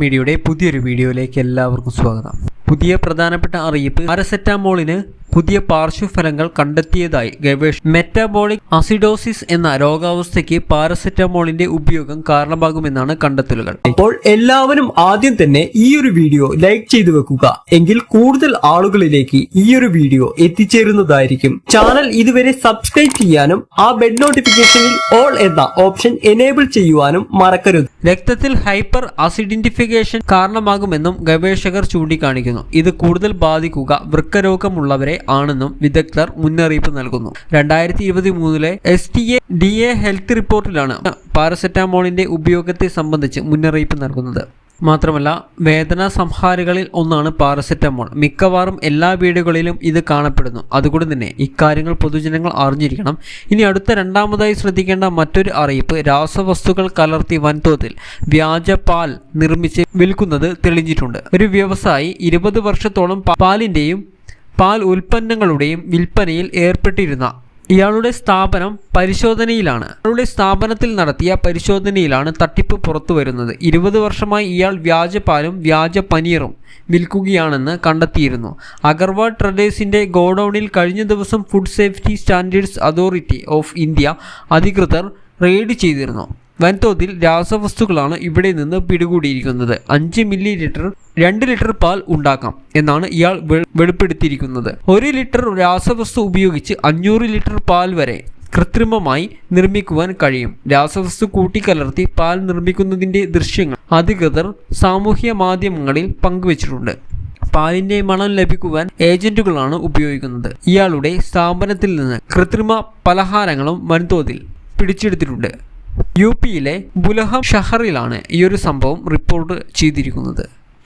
മീഡിയയുടെ പുതിയൊരു വീഡിയോയിലേക്ക് എല്ലാവർക്കും സ്വാഗതം. പുതിയ പ്രധാനപ്പെട്ട അറിയിപ്പ് പാരസെറ്റാമോളിന് പുതിയ പാർശ്വഫലങ്ങൾ കണ്ടെത്തിയതായി ഗവേഷ മെറ്റാബോളിക് അസിഡോസിസ് എന്ന രോഗാവസ്ഥയ്ക്ക് പാരസെറ്റമോളിന്റെ ഉപയോഗം കാരണമാകുമെന്നാണ് കണ്ടെത്തലുകൾ. അപ്പോൾ എല്ലാവരും ആദ്യം തന്നെ ഈ ഒരു വീഡിയോ ലൈക്ക് ചെയ്തു വെക്കുക. എങ്കിൽ കൂടുതൽ ആളുകളിലേക്ക് ഈ ഒരു വീഡിയോ എത്തിച്ചേരുന്നതായിരിക്കും. ചാനൽ ഇതുവരെ സബ്സ്ക്രൈബ് ചെയ്യാനും ആ ബെഡ് നോട്ടിഫിക്കേഷനിൽ ഓൾ എന്ന ഓപ്ഷൻ എനേബിൾ ചെയ്യുവാനും മറക്കരുത്. രക്തത്തിൽ ഹൈപ്പർ അസിഡിന്റിഫിക്കേഷൻ കാരണമാകുമെന്നും ഗവേഷകർ ചൂണ്ടിക്കാണിക്കുന്നു. ഇത് കൂടുതൽ ബാധിക്കുക വൃക്കരോഗമുള്ളവരെ ആണെന്നും വിദഗ്ധർ മുന്നറിയിപ്പ് നൽകുന്നു. രണ്ടായിരത്തി ഇരുപത്തി മൂന്നിലെ S T A D A health റിപ്പോർട്ടിലാണ് പാരസെറ്റാമോളിന്റെ ഉപയോഗത്തെ സംബന്ധിച്ച് മുന്നറിയിപ്പ് നൽകുന്നത്. മാത്രമല്ല വേദന സംഹാരികളിൽ ഒന്നാണ് പാരസെറ്റമോൾ. മിക്കവാറും എല്ലാ വീടുകളിലും ഇത് കാണപ്പെടുന്നു. അതുകൊണ്ട് തന്നെ ഇക്കാര്യങ്ങൾ പൊതുജനങ്ങൾ അറിഞ്ഞിരിക്കണം. ഇനി അടുത്ത രണ്ടാമതായി ശ്രദ്ധിക്കേണ്ട മറ്റൊരു അറിയിപ്പ് രാസവസ്തുക്കൾ കലർത്തി വൻതോതിൽ വ്യാജ പാൽ നിർമ്മിച്ച് വിൽക്കുന്നത് തെളിഞ്ഞിട്ടുണ്ട്. ഒരു വ്യവസായി ഇരുപത് വർഷത്തോളം പാലിന്റെയും പാൽ ഉൽപ്പന്നങ്ങളുടെയും വിൽപ്പനയിൽ ഏർപ്പെട്ടിരുന്ന ഇയാളുടെ സ്ഥാപനം പരിശോധനയിലാണ്. ഇയാളുടെ സ്ഥാപനത്തിൽ നടത്തിയ പരിശോധനയിലാണ് തട്ടിപ്പ് പുറത്തു വരുന്നത് ഇരുപത് വർഷമായി ഇയാൾ വ്യാജ പാലും വ്യാജ പനീറും വിൽക്കുകയാണെന്ന് കണ്ടെത്തിയിരുന്നു. അഗർവാൾ ട്രഡേഴ്സിന്റെ ഗോഡൌണിൽ കഴിഞ്ഞ ദിവസം food safety standards authority of India അധികൃതർ റെയ്ഡ് ചെയ്തിരുന്നു. വൻതോതിൽ രാസവസ്തുക്കളാണ് ഇവിടെ നിന്ന് പിടികൂടിയിരിക്കുന്നത്. അഞ്ച് മില്ലി ലിറ്റർ രണ്ട് ലിറ്റർ പാൽ ഉണ്ടാക്കാം എന്നാണ് ഇയാൾ വെളിപ്പെടുത്തിയിരിക്കുന്നത്. ഒരു ലിറ്റർ രാസവസ്തു ഉപയോഗിച്ച് അഞ്ഞൂറ് ലിറ്റർ പാൽ വരെ കൃത്രിമമായി നിർമ്മിക്കുവാൻ കഴിയും. രാസവസ്തു കൂട്ടിക്കലർത്തി പാൽ നിർമ്മിക്കുന്നതിന്റെ ദൃശ്യങ്ങൾ അധികൃതർ സാമൂഹ്യ മാധ്യമങ്ങളിൽ പങ്കുവച്ചിട്ടുണ്ട്. പാലിന്റെ മണം ലഭിക്കുവാൻ ഏജന്റുകളാണ് ഉപയോഗിക്കുന്നത്. ഇയാളുടെ സ്ഥാപനത്തിൽ നിന്ന് കൃത്രിമ പലഹാരങ്ങളും വൻതോതിൽ പിടിച്ചെടുത്തിട്ടുണ്ട്. യു പിയിലെ ബുലഹം ഷഹറിലാണ് ഈ ഒരു സംഭവം റിപ്പോർട്ട് ചെയ്തിരിക്കുന്നത്.